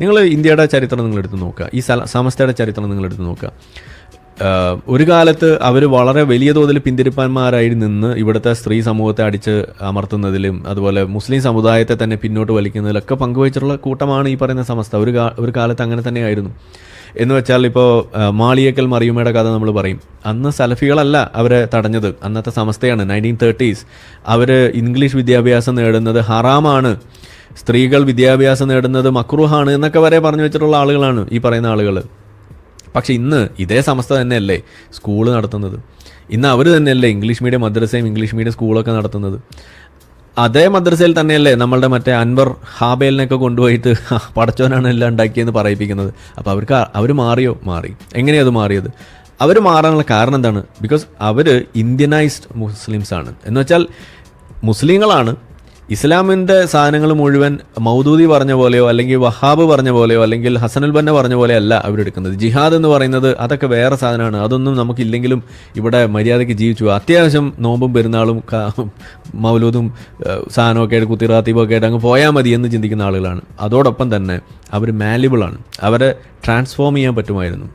നിങ്ങൾ ഇന്ത്യയുടെ ചരിത്രം നിങ്ങൾ എടുത്ത് നോക്കുക. ഈ സമസ്തയുടെ ചരിത്രം നിങ്ങൾ എടുത്ത് നോക്കുക. ഒരു കാലത്ത് അവർ വളരെ വലിയ തോതിൽ പിന്തിരിപ്പന്മാരായി നിന്ന് ഇവിടുത്തെ സ്ത്രീ സമൂഹത്തെ അടിച്ച് അമർത്തുന്നതിലും അതുപോലെ മുസ്ലിം സമുദായത്തെ തന്നെ പിന്നോട്ട് വലിക്കുന്നതിലൊക്കെ പങ്കുവച്ചിട്ടുള്ള കൂട്ടമാണ് ഈ പറയുന്ന സമസ്ത. ഒരു ഒരു കാലത്ത് അങ്ങനെ തന്നെയായിരുന്നു. എന്ന് വെച്ചാൽ ഇപ്പോൾ മാളിയേക്കൽ മറിയുമയുടെ കഥ നമ്മൾ പറയും. അന്ന് സലഫികളല്ല അവരെ തടഞ്ഞത്. അന്നത്തെ സമസ്തയാണ് നയന്റീൻ തേർട്ടീസ് അവർ ഇംഗ്ലീഷ് വിദ്യാഭ്യാസം നേടുന്നത് ഹറാമാണ്. സ്ത്രീകൾ വിദ്യാഭ്യാസം നേടുന്നത് മക്രൂഹാണ് എന്നൊക്കെ വരെ പറഞ്ഞു വെച്ചിട്ടുള്ള ആളുകളാണ് ഈ പറയുന്ന ആളുകൾ. പക്ഷെ ഇന്ന് ഇതേ സമസ്ത തന്നെയല്ലേ സ്കൂൾ നടത്തുന്നത്. ഇന്ന് അവർ തന്നെയല്ലേ ഇംഗ്ലീഷ് മീഡിയം മദ്രസയും ഇംഗ്ലീഷ് മീഡിയം സ്കൂളൊക്കെ നടത്തുന്നത്. അതേ മദ്രസയിൽ തന്നെയല്ലേ നമ്മളുടെ മറ്റേ അൻവർ ഹാബേലിനൊക്കെ കൊണ്ടുപോയിട്ട് പടച്ചോനാണ് എല്ലാം ഉണ്ടാക്കിയെന്ന് പറയിപ്പിക്കുന്നത്. അപ്പോൾ അവർക്ക് അവർ മാറിയോ? മാറി. എങ്ങനെയാണ് അത് മാറിയത്? അവർ മാറാനുള്ള കാരണം എന്താണ്? ബിക്കോസ് അവർ ഇന്ത്യനൈസ്ഡ് മുസ്ലിംസ് ആണ് എന്ന് വെച്ചാൽ മുസ്ലിങ്ങളാണ് ഇസ്ലാമിന്റെ സാധനങ്ങൾ മുഴുവൻ മൗദൂദി പറഞ്ഞ പോലെയോ അല്ലെങ്കിൽ വഹാബ് പറഞ്ഞ പോലെയോ അല്ലെങ്കിൽ ഹസനുൽ ബന്ന പറഞ്ഞ പോലെ അല്ല അവരെടുക്കുന്നത്. ജിഹാദ് എന്ന് പറയുന്നത് അതൊക്കെ വേറെ സാധനമാണ്. അതൊന്നും നമുക്കില്ലെങ്കിലും ഇവിടെ മര്യാദയ്ക്ക് ജീവിച്ചു. അത്യാവശ്യം നോമ്പും പെരുന്നാളും മൗലൂദും സാധനമൊക്കെ ആയിട്ട് കുത്തിറാത്തീപൊക്കെ ആയിട്ട് അങ്ങ് പോയാൽ മതി എന്ന് ചിന്തിക്കുന്ന ആളുകളാണ്. അതോടൊപ്പം തന്നെ അവർ മാലിബിളാണ് അവരെ ട്രാൻസ്ഫോം ചെയ്യാൻ പറ്റുമായിരുന്നു.